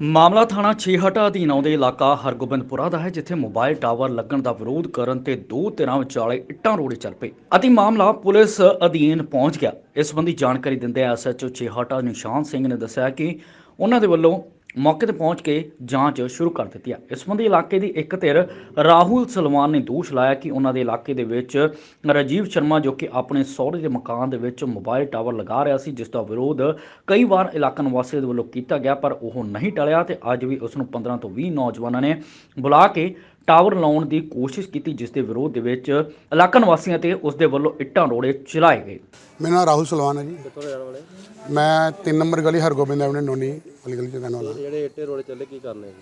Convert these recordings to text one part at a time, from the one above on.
ਮਾਮਲਾ ਥਾਣਾ ਛੇਹਟਾ ਅਧੀਨ ਆਉਂਦੇ ਇਲਾਕਾ ਹਰਗੋਬਿੰਦਪੁਰਾ ਦਾ ਹੈ, ਜਿੱਥੇ ਮੋਬਾਈਲ ਟਾਵਰ ਲੱਗਣ ਦਾ ਵਿਰੋਧ ਕਰਨ ਤੇ ਦੋ ਧਿਰਾਂ ਵਿਚਾਲੇ ਇੱਟਾਂ ਰੋੜੇ ਚੱਲ ਪਏ। ਅਤੇ ਮਾਮਲਾ ਪੁਲਿਸ ਅਧੀਨ ਪਹੁੰਚ ਗਿਆ। ਇਸ ਸੰਬੰਧੀ ਜਾਣਕਾਰੀ ਦਿੰਦੇ ਐਸਐਚਓ ਛੇਹਟਾ ਨਿਸ਼ਾਨ ਸਿੰਘ ਨੇ ਦੱਸਿਆ ਕਿ ਉਹਨਾਂ ਦੇ ਵੱਲੋਂ ਮੌਕੇ ਤੇ ਪਹੁੰਚ ਕੇ ਜਾਂਚ ਸ਼ੁਰੂ ਕਰ ਦਿੱਤੀ ਹੈ ਇਸ ਸੰਬੰਧੀ ਇਲਾਕੇ ਦੀ ਇੱਕ ਧਿਰ ਰਾਹੁਲ ਸਲਮਾਨ ਨੇ ਦੋਸ਼ ਲਾਇਆ ਕਿ ਉਹਨਾਂ ਦੇ ਇਲਾਕੇ ਦੇ ਵਿੱਚ ਰਾਜੀਵ ਸ਼ਰਮਾ ਜੋ ਕਿ ਆਪਣੇ ਸਹੁਰੇ ਦੇ ਮਕਾਨ ਦੇ ਵਿੱਚ ਮੋਬਾਈਲ ਟਾਵਰ ਲਗਾ ਰਿਹਾ ਸੀ, ਜਿਸ ਦਾ ਵਿਰੋਧ ਕਈ ਵਾਰ ਇਲਾਕਾ ਨਿਵਾਸੀਆਂ ਦੇ ਵੱਲੋਂ ਕੀਤਾ ਗਿਆ, ਪਰ ਉਹ ਨਹੀਂ ਟਲਿਆ ਤੇ ਅੱਜ ਵੀ ਉਸ ਨੂੰ 15 ਤੋਂ 20 ਨੌਜਵਾਨਾਂ ਨੇ ਬੁਲਾ ਕੇ ਟਾਵਰ ਲਾਉਣ ਦੀ ਕੋਸ਼ਿਸ਼ ਕੀਤੀ ਜਿਸ ਦੇ ਵਿਰੋਧ ਦੇ ਵਿੱਚ ਇਲਾਕਾ ਨਿਵਾਸੀਆਂ ਤੇ ਉਸ ਦੇ ਵੱਲੋਂ ਇੱਟਾਂ ਰੋੜੇ ਚਲਾਏ ਗਏ। ਮੇਰਾ ਨਾਮ ਰਾਹੁਲ ਸਲਵਾਨ ਹੈ ਜੀ। ਮੈਂ 3 ਨੰਬਰ ਗਲੀ ਹਰਗੋਬਿੰਦ ਐਵਨੇ ਨੋਨੀ ਵਾਲੀ ਗਲੀ ਚ ਰਹਿਣ ਵਾਲਾ। ਜਿਹੜੇ ਇੱਟੇ ਰੋੜੇ ਚੱਲੇ ਕੀ ਕਰਨੇ ਜੀ?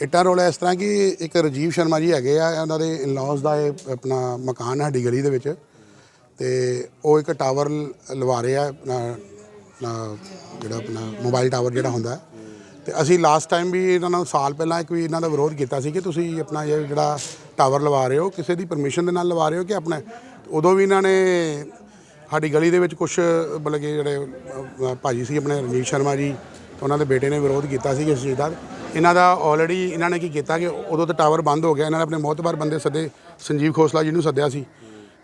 ਇੱਟਾਂ ਰੋਲਾ ਇਸ ਤਰ੍ਹਾਂ ਕਿ ਇੱਕ ਰਜੀਵ ਸ਼ਰਮਾ ਜੀ ਹੈਗੇ ਆ ਉਹਨਾਂ ਦੇ ਇਨ-ਲॉज ਦਾ ਇਹ ਆਪਣਾ ਮਕਾਨ ਹੈ ਸਾਡੀ ਗਲੀ ਦੇ ਵਿੱਚ। ਤੇ ਉਹ ਇੱਕ ਟਾਵਰ ਲਵਾ ਰਹੇ ਆ ਜਿਹੜਾ ਆਪਣਾ ਮੋਬਾਈਲ ਟਾਵਰ ਜਿਹੜਾ ਹੁੰਦਾ। ਹੈ। ਤੇ ਅਸੀਂ ਲਾਸਟ ਟਾਈਮ ਵੀ ਇਹਨਾਂ ਨੂੰ ਸਾਲ ਪਹਿਲਾਂ ਇੱਕ ਵੀ ਇਹਨਾਂ ਦਾ ਵਿਰੋਧ ਕੀਤਾ ਸੀ ਕਿ ਤੁਸੀਂ ਆਪਣਾ ਇਹ ਜਿਹੜਾ ਟਾਵਰ ਲਵਾ ਰਹੇ ਹੋ ਕਿਸੇ ਦੀ ਪਰਮਿਸ਼ਨ ਦੇ ਨਾਲ ਲਵਾ ਰਹੇ ਹੋ ਕਿ ਆਪਣਾ ਉਦੋਂ ਵੀ ਇਹਨਾਂ ਨੇ ਸਾਡੀ ਗਲੀ ਦੇ ਵਿੱਚ ਕੁਝ ਮਤਲਬ ਕਿ ਜਿਹੜੇ ਅ, ਭਾਜੀ ਸੀ ਆਪਣੇ ਰਣਜੀਤ ਸ਼ਰਮਾ ਜੀ ਤੇ ਉਹਨਾਂ ਦੇ ਬੇਟੇ ਨੇ ਵਿਰੋਧ ਕੀਤਾ ਸੀ ਇਸ ਚੀਜ਼ ਦਾ। ਇਹਨਾਂ ਦਾ ਆਲਰੇਡੀ ਇਹਨਾਂ ਨੇ ਕੀ ਕੀਤਾ ਕਿ ਉਦੋਂ ਤਾਂ ਟਾਵਰ ਬੰਦ ਹੋ ਗਿਆ ਇਹਨਾਂ ਨੇ ਆਪਣੇ ਮੋਹਤਬਾਰ ਬੰਦੇ ਸੱਦੇ ਸੰਜੀਵ ਖੋਸਲਾ ਜੀ ਨੂੰ ਸੱਦਿਆ ਸੀ।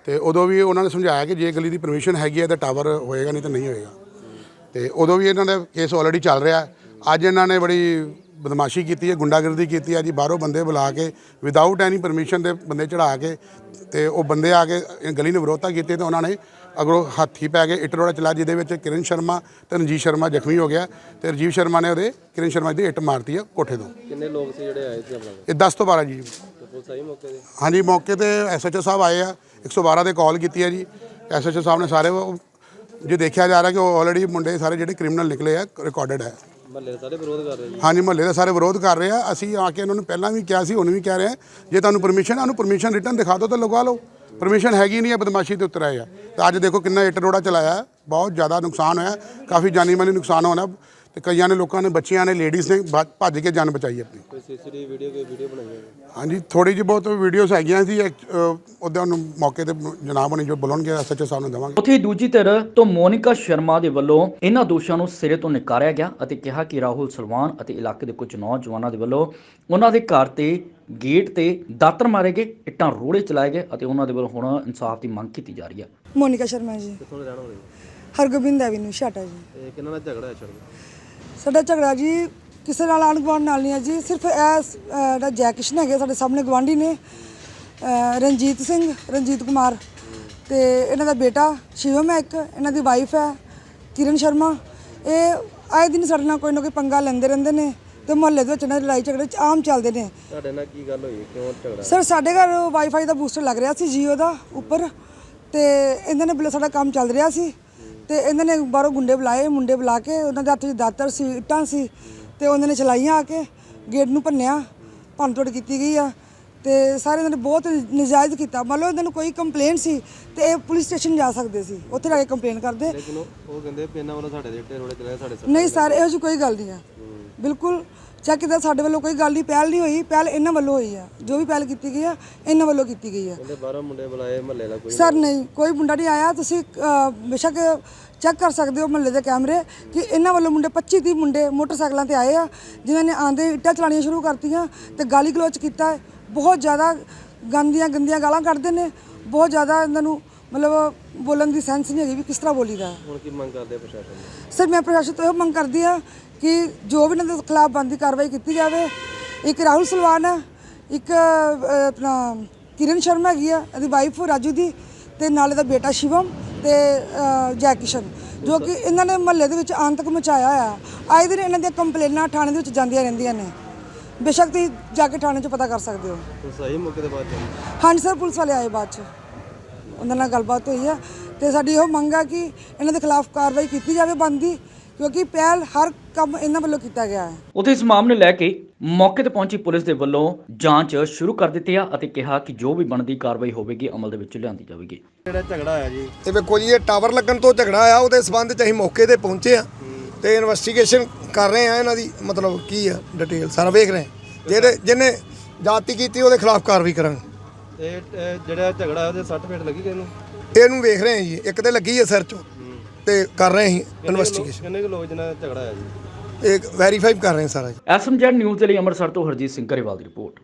ਤੇ ਉਦੋਂ ਵੀ ਉਹਨਾਂ ਨੇ ਸਮਝਾਇਆ ਕਿ ਜੇ ਗਲੀ ਦੀ ਪਰਮਿਸ਼ਨ ਹੈਗੀ ਹੈ ਤਾਂ ਟਾਵਰ ਹੋਏਗਾ ਨਹੀਂ ਤਾਂ ਨਹੀਂ ਹੋਏਗਾ। ਤੇ ਉਦੋਂ ਵੀ ਇਹਨਾਂ ਦਾ ਕੇਸ ਆਲਰੇਡੀ ਚੱਲ ਰਿਹਾ। ਹੈ। ਅੱਜ ਇਹਨਾਂ ਨੇ ਬੜੀ ਬਦਮਾਸ਼ੀ ਕੀਤੀ ਹੈ ਗੁੰਡਾਗਰਦੀ ਕੀਤੀ ਹੈ ਜੀ ਬਾਹਰੋਂ ਬੰਦੇ ਬੁਲਾ ਕੇ ਵਿਦਆਊਟ ਐਨੀ ਪਰਮਿਸ਼ਨ ਦੇ ਬੰਦੇ ਚੜਾ ਕੇ ਤੇ ਉਹ ਬੰਦੇ ਆ ਕੇ ਗਲੀ ਨੂੰ ਵਿਰੋਧਤਾ ਕੀਤੀ ਤੇ ਉਹਨਾਂ ਨੇ ਅਗਰੋਂ ਹੱਥੀ ਪੈ ਕੇ ਇੱਟ ਰੋੜਾ ਚਲਾ ਜਿਹਦੇ ਵਿੱਚ ਕਿਰਨ ਸ਼ਰਮਾ ਤੇ ਰਣਜੀਤ ਸ਼ਰਮਾ ਜ਼ਖਮੀ ਹੋ ਗਿਆ ਤੇ ਰਜੀਵ ਸ਼ਰਮਾ ਨੇ ਉਹਦੇ ਕਿਰਨ ਸ਼ਰਮਾ ਦੀ ਇੱਟ ਮਾਰਤੀ ਆ ਕੋਠੇ ਤੋਂ। ਕਿੰਨੇ ਲੋਕ ਸੀ ਜਿਹੜੇ ਆਏ ਸੀ ਆਪਣਾ ਇਹ 10 ਤੋਂ 12 ਜੀ। ਤੇ ਪੁਲਿਸ ਆਈ ਮੌਕੇ ਤੇ? ਹਾਂਜੀ ਮੌਕੇ ਤੇ ਐਸਐਚਓ ਸਾਹਿਬ ਆਏ ਆ 112 ਤੇ ਕਾਲ ਕੀਤੀ ਹੈ ਜੀ। ਐਸਐਚਓ ਸਾਹਿਬ ਨੇ ਸਾਰੇ ਉਹ- ਜੇ ਦੇਖਿਆ ਜਾ ਰਿਹਾ ਕਿ ਉਹ ਆਲਰੇਡੀ ਮੁੰਡੇ ਸਾਰੇ ਜਿਹੜੇ ਕ੍ਰਿਮੀਨਲ ਨਿਕਲੇ ਆ ਰਿਕਾਰਡਡ ਹੈ ਮਹੱਲੇ ਦੇ ਸਾਰੇ ਵਿਰੋਧ ਕਰ ਰਹੇ ਜੀ ਹਾਂਜੀ, ਮਹੱਲੇ ਦੇ ਸਾਰੇ ਵਿਰੋਧ ਕਰ ਰਹੇ ਆ। ਅਸੀਂ ਆ ਕੇ ਉਹਨਾਂ ਨੂੰ ਪਹਿਲਾਂ ਵੀ ਕਿਹਾ ਸੀ, ਹੁਣ ਵੀ ਕਹਿ ਰਹੇ ਆ। ਜੇ ਤੁਹਾਨੂੰ ਪਰਮਿਸ਼ਨ ਆ, ਉਹਨੂੰ ਪਰਮਿਸ਼ਨ ਰਿਟਰਨ ਦਿਖਾ ਦਿਓ ਤਾਂ ਲਗਾ ਲਓ। ਪਰਮਿਸ਼ਨ ਹੈਗੀ ਨਹੀਂ ਹੈ ਬਦਮਾਸ਼ੀ ਤੇ ਉਤਰ ਆਏ ਆ। ਤਾਂ ਅੱਜ ਦੇਖੋ ਕਿੰਨਾ ਇੱਟ ਰੋੜਾ ਚਲਾਇਆ ਬਹੁਤ ਜ਼ਿਆਦਾ ਨੁਕਸਾਨ ਹੋਇਆ। ਕਾਫੀ ਜਾਨੀ ਮਾਨੀ ਨੁਕਸਾਨ ਹੋਣਾ। ਤੇ ਕਈਆਂ ਨੇ ਲੋਕਾਂ ਨੇ ਬੱਚਿਆਂ ਨੇ ਲੇਡੀਜ਼ ਨੇ ਭੱਜ- ਭੱਜ ਕੇ ਜਾਨ ਬਚਾਈ ਆਪਣੀ। ਕੋਈ ਸੀਸੀਟੀਵੀ ਵੀਡੀਓ ਕੋਈ ਵੀਡੀਓ ਬਣਾਈ ਹੈ ਹਾਂਜੀ ਥੋੜੀ ਜਿਹੀ ਬਹੁਤ ਵੀਡੀਓਜ਼ ਹੈਗੀਆਂ ਸੀ ਉਹਦੇ ਨੂੰ ਮੌਕੇ ਤੇ ਜਨਾਬ ਹੋਣੀ ਜੋ ਬੁਲਾਉਣਗੇ ਐਸਐਚਓ ਸਾਹਿਬ ਨੂੰ ਦੇਵਾਂਗੇ। ਉੱਥੇ ਦੂਜੀ ਧਿਰ ਤੋਂ ਮੋਨਿਕਾ ਸ਼ਰਮਾ ਦੇ ਵੱਲੋਂ ਇਹਨਾਂ ਦੋਸ਼ਾਂ ਨੂੰ ਸਿਰੇ ਤੋਂ ਨਕਾਰਿਆ ਗਿਆ ਅਤੇ ਕਿਹਾ ਕਿ ਰਾਹੁਲ ਸਲਮਾਨ ਅਤੇ ਇਲਾਕੇ ਦੇ ਕੁਝ ਨੌਜਵਾਨਾਂ ਦੇ ਵੱਲੋਂ ਉਹਨਾਂ ਦੇ ਘਰ ਤੇ ਗੇਟ ਤੇ ਦਾਤਰ ਮਾਰੇ ਗਏ ਇੱਟਾਂ ਰੋੜੇ ਚਲਾਏ ਗਏ ਅਤੇ ਉਹਨਾਂ ਦੇ ਵੱਲੋਂ ਹੁਣ ਇਨਸਾਫ ਦੀ ਮੰਗ ਕੀਤੀ ਜਾ ਰਹੀ ਹੈ। ਮੋਨਿਕਾ ਸ਼ਰਮਾ ਜੀ। ਕਿੱਥੋਂ ਦੇ ਰਹਿਣ ਵਾਲੇ ਜੀ ਹਰਗੋਬਿੰਦ ਐਵਨਿਊ ਛਾਟਾ ਜੀ। ਕਿੰਨਾ ਨਾਲ ਝਗੜਾ ਹੈ ਛੜ ਸਾਡਾ ਝਗੜਾ ਜੀ ਕਿਸੇ ਨਾਲ ਆਂਢ ਗੁਆਂਢ ਨਾਲ ਨਹੀਂ ਹੈ ਜੀ ਸਿਰਫ ਇਹ ਸ- ਅਹ ਜਿਹੜਾ ਜੈ ਕਿਸ਼ਨ ਹੈਗੇ ਸਾਡੇ ਸਾਹਮਣੇ ਗਵਾਂਢੀ ਨੇ ਅਹ ਰਣਜੀਤ ਸਿੰਘ ਰਣਜੀਤ ਕੁਮਾਰ ਤੇ ਇਹਨਾਂ ਦਾ ਬੇਟਾ ਸ਼ਿਵਮ ਹੈ ਇੱਕ ਇਹਨਾਂ ਦੀ ਵਾਈਫ ਹੈ ਕਿਰਨ ਸ਼ਰਮਾ। ਇਹ ਆਏ ਦਿਨ ਸਾਡੇ ਨਾਲ ਕੋਈ ਨਾ ਕੋਈ ਪੰਗਾ ਲੈਂਦੇ ਰਹਿੰਦੇ ਨੇ ਤੇ ਮੁਹੱਲੇ ਦੇ ਵਿੱਚ ਇਹਨਾਂ ਦੇ ਲੜਾਈ ਝਗੜੇ ਚ ਆਮ ਚੱਲਦੇ ਨੇ। ਤੁਹਾਡੇ ਨਾਲ ਕੀ ਗੱਲ ਹੋਈ? ਕਿਉਂ ਝਗੜਾ? ਸਰ ਸਾਡੇ ਘਰ ਵਾਈਫਾਈ ਦਾ ਬੂਸਟਰ ਲੱਗ ਰਿਹਾ ਸੀ ਜੀਓ ਦਾ ਉੱਪਰ ਤੇ ਇਹਨਾਂ ਨੇ ਬਲੇ ਸਾਡਾ ਕੰਮ ਚੱਲ ਰਿਹਾ ਸੀ। ਤੇ ਇਹਨਾਂ ਨੇ ਬਾਹਰੋਂ ਗੁੰਡੇ ਬੁਲਾਏ ਮੁੰਡੇ ਬੁਲਾ ਕੇ ਉਹਨਾਂ ਦੇ ਹੱਥ 'ਚ ਦਾਤਰ ਸੀ ਇੱਟਾਂ ਸੀ ਤੇ ਉਹਨਾਂ ਨੇ ਚਲਾਈਆਂ ਆ ਕੇ ਗੇਟ ਨੂੰ ਭੰਨਿਆ ਭੰਨ ਤੋੜ ਕੀਤੀ ਗਈ ਆ ਤੇ ਸਾਰੇ ਇਹਨਾਂ ਨੇ ਬਹੁਤ ਨਜਾਇਜ਼ ਕੀਤਾ। ਮੰਨ ਲਓ ਇਹਨਾਂ ਨੂੰ ਕੋਈ ਕੰਪਲੇਂਟ ਸੀ ਤੇ ਇਹ ਪੁਲਿਸ ਸਟੇਸ਼ਨ ਜਾ ਸਕਦੇ ਸੀ ਉੱਥੇ ਜਾ ਕੇ ਕੰਪਲੇਨ ਕਰਦੇ। ਲੇਕਿਨ ਉਹ ਉਹ ਕਹਿੰਦੇ ਪੇਨਾ ਵੱਲੋਂ ਸਾਡੇ ਦੇ ਇੱਟੇ ਰੋੜੇ ਚਲਾਏ ਸਾਡੇ ਸਰ ਨਹੀਂ ਸਰ ਇਹੋ ਜਿਹੀ ਕੋਈ ਗੱਲ ਨਹੀਂ ਆ। ਬਿਲਕੁਲ ਚੈੱਕ ਕੀਤਾ ਸਾਡੇ ਵੱਲੋਂ ਕੋਈ ਗੱਲ ਨਹੀਂ ਪਹਿਲ ਨਹੀਂ ਹੋਈ ਪਹਿਲ ਇਹਨਾਂ ਵੱਲੋਂ ਹੋਈ ਆ। ਜੋ ਵੀ ਪਹਿਲ ਕੀਤੀ ਗਈ ਆ ਇਹਨਾਂ ਵੱਲੋਂ ਕੀਤੀ ਗਈ ਆ। ਕਹਿੰਦੇ ਬਾਹਰੋਂ ਮੁੰਡੇ ਬੁਲਾਏ ਮਹੱਲੇ ਦਾ ਕੋਈ ਸਰ ਨਹੀਂ। ਕੋਈ ਮੁੰਡਾ ਨਹੀਂ ਆਇਆ। ਤੁਸੀਂ ਬੇਸ਼ੱਕ ਚੈੱਕ ਕਰ ਸਕਦੇ ਹੋ ਮਹੱਲੇ ਦੇ ਕੈਮਰੇ ਕਿ ਇਹਨਾਂ ਵੱਲੋਂ ਮੁੰਡੇ 25 30 ਮੁੰਡੇ ਮੋਟਰਸਾਈਕਲਾਂ ਤੇ ਆਏ ਆ ਜਿਨ੍ਹਾਂ ਨੇ ਆਂਦੇ ਇੱਟਾਂ ਚਲਾਣੀਆਂ ਸ਼ੁਰੂ ਕਰਤੀਆਂ ਤੇ ਗਾਲੀ ਗਲੋਚ ਕੀਤਾ। ਹੈ। ਬਹੁਤ ਜ਼ਿਆਦਾ ਗੰਦੀਆਂ ਗੰਦੀਆਂ ਗਾਲਾਂ ਕੱਢਦੇ ਨੇ। ਬਹੁਤ ਜ਼ਿਆਦਾ ਇਹਨਾਂ ਨੂੰ ਮਤਲਬ ਬੋਲਣ ਦੀ ਸੈਂਸ ਨਹੀਂ ਹੈਗੀ ਵੀ ਕਿਸ ਤਰ੍ਹਾਂ ਬੋਲੀਦਾ। ਹੈ। ਹੁਣ ਕੀ ਮੰਗ ਕਰਦੇ ਆ ਪ੍ਰਸ਼ਾਸਨ ਸਰ ਮੈਂ ਪ੍ਰਸ਼ਾਸਨ ਤੋਂ ਇਹ ਮੰਗ ਕਰਦੀ ਆ ਕਿ ਜੋ ਵੀ ਇਹਨਾਂ ਦੇ ਖਿਲਾਫ ਬੰਦੀ ਕਾਰਵਾਈ ਕੀਤੀ ਜਾਵੇ ਇੱਕ ਰਾਹੁਲ ਸਲਵਾਨ ਹੈ ਇੱਕ ਅਹ, ਆਪਣਾ ਕਿਰਨ ਸ਼ਰਮਾ ਹੈਗੀ ਆ ਇਹਦੀ ਵਾਈਫ ਰਾਜੂ ਦੀ ਤੇ ਨਾਲ ਇਹਦਾ ਬੇਟਾ ਸ਼ਿਵਮ ਤੇ ਅਹ, ਜੈ ਕਿਸ਼ਨ ਜੋ ਕਿ ਇਹਨਾਂ ਨੇ ਮਹੱਲੇ ਦੇ ਵਿੱਚ ਆਂਤਕ ਮਚਾਇਆ ਹੋਇਆ। ਆਏ ਦਿਨ ਇਹਨਾਂ ਦੀਆਂ ਕੰਪਲੇਨਾਂ ਥਾਣੇ ਦੇ ਵਿੱਚ ਜਾਂਦੀਆਂ ਰਹਿੰਦੀਆਂ ਨੇ। ਬੇਸ਼ੱਕ ਤੁਸੀਂ ਜਾ ਕੇ ਥਾਣੇ 'ਚ ਪਤਾ ਕਰ ਸਕਦੇ ਹੋ। ਆਈ ਮੌਕੇ ਦੇ ਬਾਅਦ ਚ? ਹਾਂਜੀ ਸਰ ਪੁਲਿਸ ਵਾਲੇ ਆਏ ਬਾਅਦ 'ਚ। ਉਹਨਾਂ ਨਾਲ ਗੱਲਬਾਤ ਹੋਈ ਹੈ ਤੇ ਸਾਡੀ ਇਹੋ ਮੰਗ ਆ ਕਿ ਇਹਨਾਂ ਦੇ ਖਿਲਾਫ ਕਾਰਵਾਈ ਕੀਤੀ ਜਾਵੇ ਬੰਦੀ ਕਿਉਂਕਿ ਪਹਿਲ ਹਰ ਕੰਮ ਇਹਨਾਂ ਵੱਲੋਂ ਕੀਤਾ ਗਿਆ ਹੈ। ਉੱਥੇ ਇਸ ਮਾਮਲੇ ਲੈ ਕੇ ਮੌਕੇ ਤੇ ਪਹੁੰਚੀ ਪੁਲਿਸ ਦੇ ਵੱਲੋਂ ਜਾਂਚ ਸ਼ੁਰੂ ਕਰ ਦਿੱਤੀ ਆ ਅਤੇ ਕਿਹਾ ਕਿ ਜੋ ਵੀ ਬਣਦੀ ਕਾਰਵਾਈ ਹੋਵੇਗੀ ਅਮਲ ਦੇ ਵਿੱਚ ਲਿਆਂਦੀ ਜਾਵੇਗੀ। ਜਿਹੜਾ ਝਗੜਾ ਆਇਆ ਜੀ? ਇਹ ਵੇਖੋ ਜੀ ਇਹ ਟਾਵਰ ਲੱਗਣ ਤੋਂ ਝਗੜਾ ਆ ਉਹਦੇ ਸਬੰਧ ਚ ਅਸੀਂ ਮੌਕੇ ਤੇ ਪਹੁੰਚੇ ਆ ਤੇ ਇਨਵੈਸਟੀਗੇਸ਼ਨ ਕਰ ਰਹੇ ਆ ਇਹਨਾਂ ਦੀ ਮਤਲਬ ਕੀ ਆ ਡਿਟੇਲ ਸਾਰਾ ਵੇਖ ਰਹੇ ਆ। ਜਿਹੜੇ ਜਿਹਨੇ ਜਾਤੀ ਕੀਤੀ ਉਹਦੇ ਖਿਲਾਫ ਕਾਰਵਾਈ ਕਰਾਂਗੇ। ਤੇ ਇਹ ਜਿਹੜਾ ਝਗੜਾ ਉਹਦੇ 60 ਫੇਟ ਲੱਗੀ ਕਿਹਨੂੰ ਇਹਨੂੰ ਵੇਖ ਰਹੇ ਆ ਜੀ ਇੱਕ ਤੇ ਲੱਗੀ ਹੈ ਸਿਰ ਚੋਂ। ਤੇ ਕਰ ਰਹੇ ਅਸੀਂ ਇਨਵੈਸਟੀਗੇਸ਼ਨ ਕਿੰਨੇ ਕੁ ਲੋਕ ਜਿਹਨਾਂ ਦਾ ਝਗੜਾ ਆਇਆ ਜੀ? ਇਹ ਵੈਰੀਫਾਈ ਕਰ ਰਹੇ ਹਾਂ ਸਾਰਾ ਜੀ। ਐਸਐਮਜੈਡ ਨਿਊਜ਼ ਦੇ ਲਈ ਅੰਮ੍ਰਿਤਸਰ ਤੋਂ ਹਰਜੀਤ ਸਿੰਘ ਗਰੇਵਾਲ ਦੀ ਰਿਪੋਰਟ।